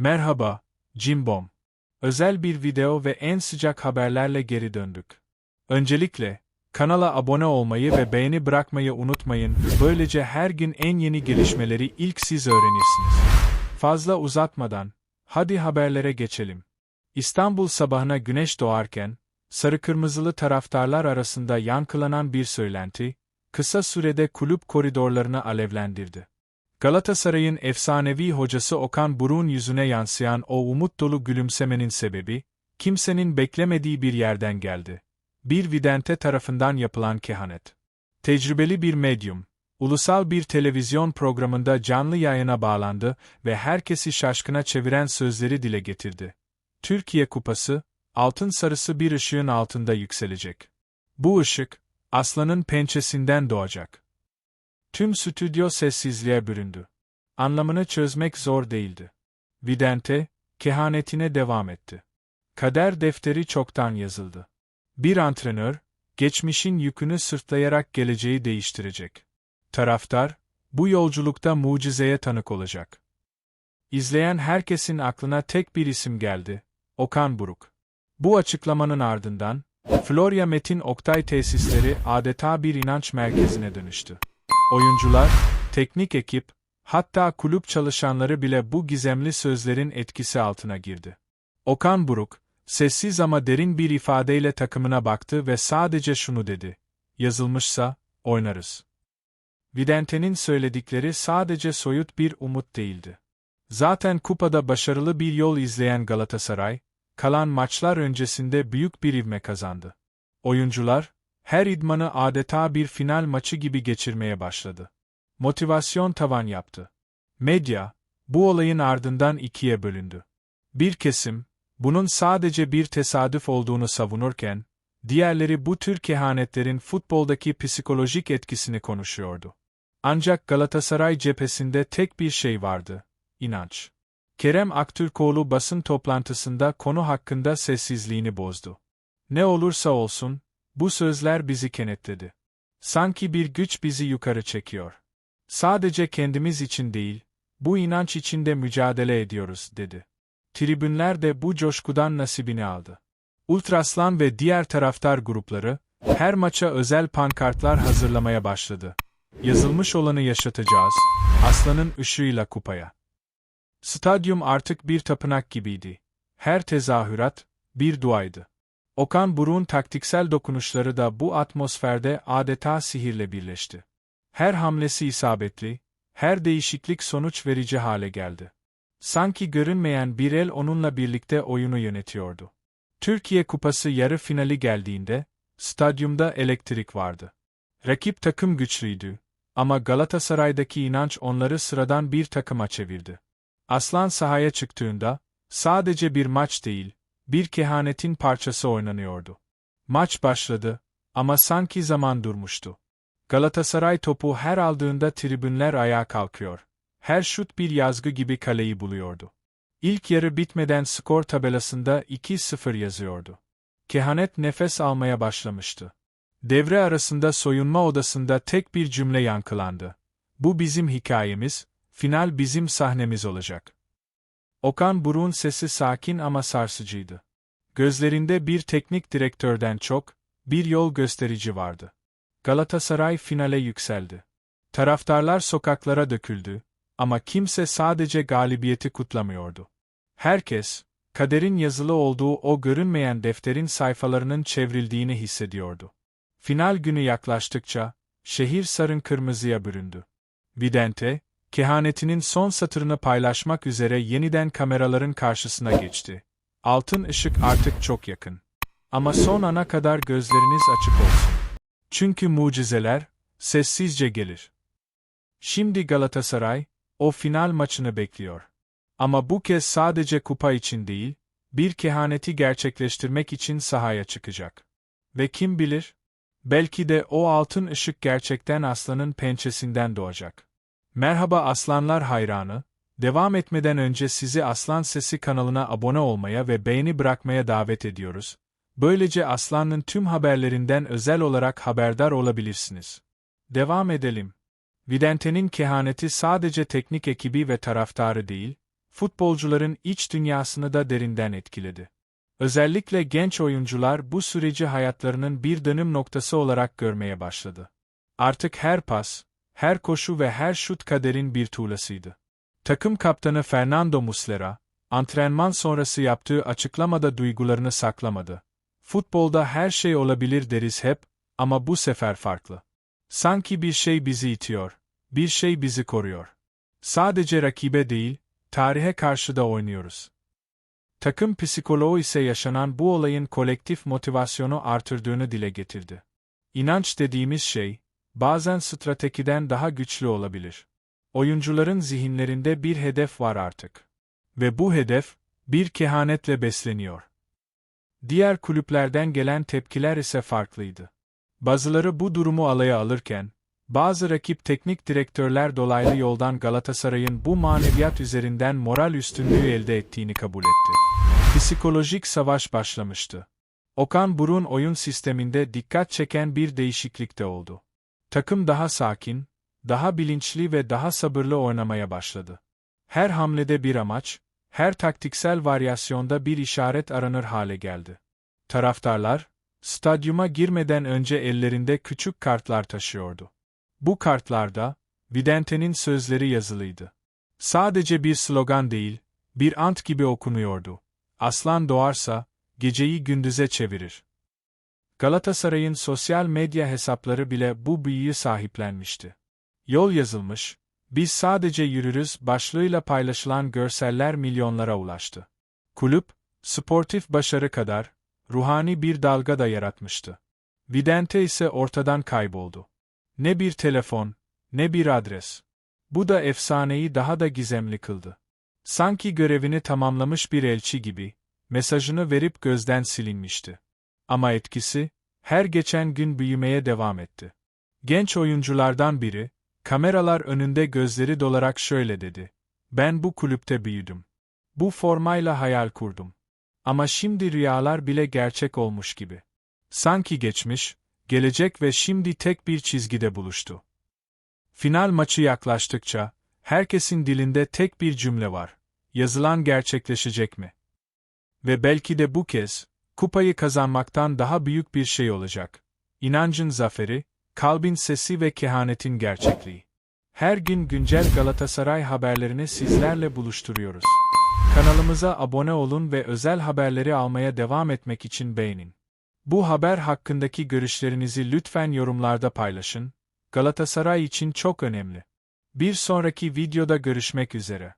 Merhaba, Cimbom. Özel bir video ve en sıcak haberlerle geri döndük. Öncelikle, kanala abone olmayı ve beğeni bırakmayı unutmayın, böylece her gün en yeni gelişmeleri ilk siz öğrenirsiniz. Fazla uzatmadan, hadi haberlere geçelim. İstanbul sabahına güneş doğarken, sarı kırmızılı taraftarlar arasında yankılanan bir söylenti, kısa sürede kulüp koridorlarını alevlendirdi. Galatasaray'ın efsanevi hocası Okan Buruk'un yüzüne yansıyan o umut dolu gülümsemenin sebebi, kimsenin beklemediği bir yerden geldi. Bir vidente tarafından yapılan kehanet. Tecrübeli bir medyum, ulusal bir televizyon programında canlı yayına bağlandı ve herkesi şaşkına çeviren sözleri dile getirdi. Türkiye Kupası, altın sarısı bir ışığın altında yükselecek. Bu ışık, aslanın pençesinden doğacak. Tüm stüdyo sessizliğe büründü. Anlamını çözmek zor değildi. Vidente, kehanetine devam etti. Kader defteri çoktan yazıldı. Bir antrenör, geçmişin yükünü sırtlayarak geleceği değiştirecek. Taraftar, bu yolculukta mucizeye tanık olacak. İzleyen herkesin aklına tek bir isim geldi, Okan Buruk. Bu açıklamanın ardından, Florya Metin Oktay tesisleri adeta bir inanç merkezine dönüştü. Oyuncular, teknik ekip, hatta kulüp çalışanları bile bu gizemli sözlerin etkisi altına girdi. Okan Buruk, sessiz ama derin bir ifadeyle takımına baktı ve sadece şunu dedi. Yazılmışsa, oynarız. Vidente'nin söyledikleri sadece soyut bir umut değildi. Zaten kupada başarılı bir yol izleyen Galatasaray, kalan maçlar öncesinde büyük bir ivme kazandı. Oyuncular, her idmanı adeta bir final maçı gibi geçirmeye başladı. Motivasyon tavan yaptı. Medya, bu olayın ardından ikiye bölündü. Bir kesim, bunun sadece bir tesadüf olduğunu savunurken, diğerleri bu tür kehanetlerin futboldaki psikolojik etkisini konuşuyordu. Ancak Galatasaray cephesinde tek bir şey vardı, inanç. Kerem Aktürkoğlu basın toplantısında konu hakkında sessizliğini bozdu. Ne olursa olsun, bu sözler bizi kenetledi. Sanki bir güç bizi yukarı çekiyor. Sadece kendimiz için değil, bu inanç içinde mücadele ediyoruz, dedi. Tribünler de bu coşkudan nasibini aldı. Ultraslan ve diğer taraftar grupları, her maça özel pankartlar hazırlamaya başladı. Yazılmış olanı yaşatacağız, aslanın ışığıyla kupaya. Stadyum artık bir tapınak gibiydi. Her tezahürat, bir duaydı. Okan Buruk'un taktiksel dokunuşları da bu atmosferde adeta sihirle birleşti. Her hamlesi isabetli, her değişiklik sonuç verici hale geldi. Sanki görünmeyen bir el onunla birlikte oyunu yönetiyordu. Türkiye Kupası yarı finali geldiğinde, stadyumda elektrik vardı. Rakip takım güçlüydü ama Galatasaray'daki inanç onları sıradan bir takıma çevirdi. Aslan sahaya çıktığında, sadece bir maç değil, bir kehanetin parçası oynanıyordu. Maç başladı ama sanki zaman durmuştu. Galatasaray topu her aldığında tribünler ayağa kalkıyor. Her şut bir yazgı gibi kaleyi buluyordu. İlk yarı bitmeden skor tabelasında 2-0 yazıyordu. Kehanet nefes almaya başlamıştı. Devre arasında soyunma odasında tek bir cümle yankılandı. Bu bizim hikayemiz, final bizim sahnemiz olacak. Okan Buruk'un sesi sakin ama sarsıcıydı. Gözlerinde bir teknik direktörden çok, bir yol gösterici vardı. Galatasaray finale yükseldi. Taraftarlar sokaklara döküldü ama kimse sadece galibiyeti kutlamıyordu. Herkes, kaderin yazılı olduğu o görünmeyen defterin sayfalarının çevrildiğini hissediyordu. Final günü yaklaştıkça, şehir sarın kırmızıya büründü. Vidente, kehanetinin son satırını paylaşmak üzere yeniden kameraların karşısına geçti. Altın ışık artık çok yakın. Ama son ana kadar gözleriniz açık olsun. Çünkü mucizeler, sessizce gelir. Şimdi Galatasaray, o final maçını bekliyor. Ama bu kez sadece kupa için değil, bir kehaneti gerçekleştirmek için sahaya çıkacak. Ve kim bilir, belki de o altın ışık gerçekten aslanın pençesinden doğacak. Merhaba aslanlar hayranı, devam etmeden önce sizi Aslan Sesi kanalına abone olmaya ve beğeni bırakmaya davet ediyoruz. Böylece Aslan'ın tüm haberlerinden özel olarak haberdar olabilirsiniz. Devam edelim. Vidente'nin kehaneti sadece teknik ekibi ve taraftarı değil, futbolcuların iç dünyasını da derinden etkiledi. Özellikle genç oyuncular bu süreci hayatlarının bir dönüm noktası olarak görmeye başladı. Artık her pas, her koşu ve her şut kaderin bir tuğlasıydı. Takım kaptanı Fernando Muslera, antrenman sonrası yaptığı açıklamada duygularını saklamadı. Futbolda her şey olabilir deriz hep ama bu sefer farklı. Sanki bir şey bizi itiyor, bir şey bizi koruyor. Sadece rakibe değil, tarihe karşı da oynuyoruz. Takım psikoloğu ise yaşanan bu olayın kolektif motivasyonu artırdığını dile getirdi. İnanç dediğimiz şey, bazen stratejiden daha güçlü olabilir. Oyuncuların zihinlerinde bir hedef var artık. Ve bu hedef, bir kehanetle besleniyor. Diğer kulüplerden gelen tepkiler ise farklıydı. Bazıları bu durumu alaya alırken, bazı rakip teknik direktörler dolaylı yoldan Galatasaray'ın bu maneviyat üzerinden moral üstünlüğü elde ettiğini kabul etti. Psikolojik savaş başlamıştı. Okan Burun oyun sisteminde dikkat çeken bir değişiklik de oldu. Takım daha sakin, daha bilinçli ve daha sabırlı oynamaya başladı. Her hamlede bir amaç, her taktiksel varyasyonda bir işaret aranır hale geldi. Taraftarlar, stadyuma girmeden önce ellerinde küçük kartlar taşıyordu. Bu kartlarda, Vidente'nin sözleri yazılıydı. Sadece bir slogan değil, bir ant gibi okunuyordu. Aslan doğarsa, geceyi gündüze çevirir. Galatasaray'ın sosyal medya hesapları bile bu büyüyü sahiplenmişti. Yol yazılmış, biz sadece yürürüz başlığıyla paylaşılan görseller milyonlara ulaştı. Kulüp, sportif başarı kadar, ruhani bir dalga da yaratmıştı. Vidente ise ortadan kayboldu. Ne bir telefon, ne bir adres. Bu da efsaneyi daha da gizemli kıldı. Sanki görevini tamamlamış bir elçi gibi, mesajını verip gözden silinmişti. Ama etkisi, her geçen gün büyümeye devam etti. Genç oyunculardan biri, kameralar önünde gözleri dolarak şöyle dedi. Ben bu kulüpte büyüdüm. Bu formayla hayal kurdum. Ama şimdi rüyalar bile gerçek olmuş gibi. Sanki geçmiş, gelecek ve şimdi tek bir çizgide buluştu. Final maçı yaklaştıkça, herkesin dilinde tek bir cümle var. Yazılan gerçekleşecek mi? Ve belki de bu kez, kupayı kazanmaktan daha büyük bir şey olacak. İnancın zaferi, kalbin sesi ve kehanetin gerçekliği. Her gün güncel Galatasaray haberlerini sizlerle buluşturuyoruz. Kanalımıza abone olun ve özel haberleri almaya devam etmek için beğenin. Bu haber hakkındaki görüşlerinizi lütfen yorumlarda paylaşın. Galatasaray için çok önemli. Bir sonraki videoda görüşmek üzere.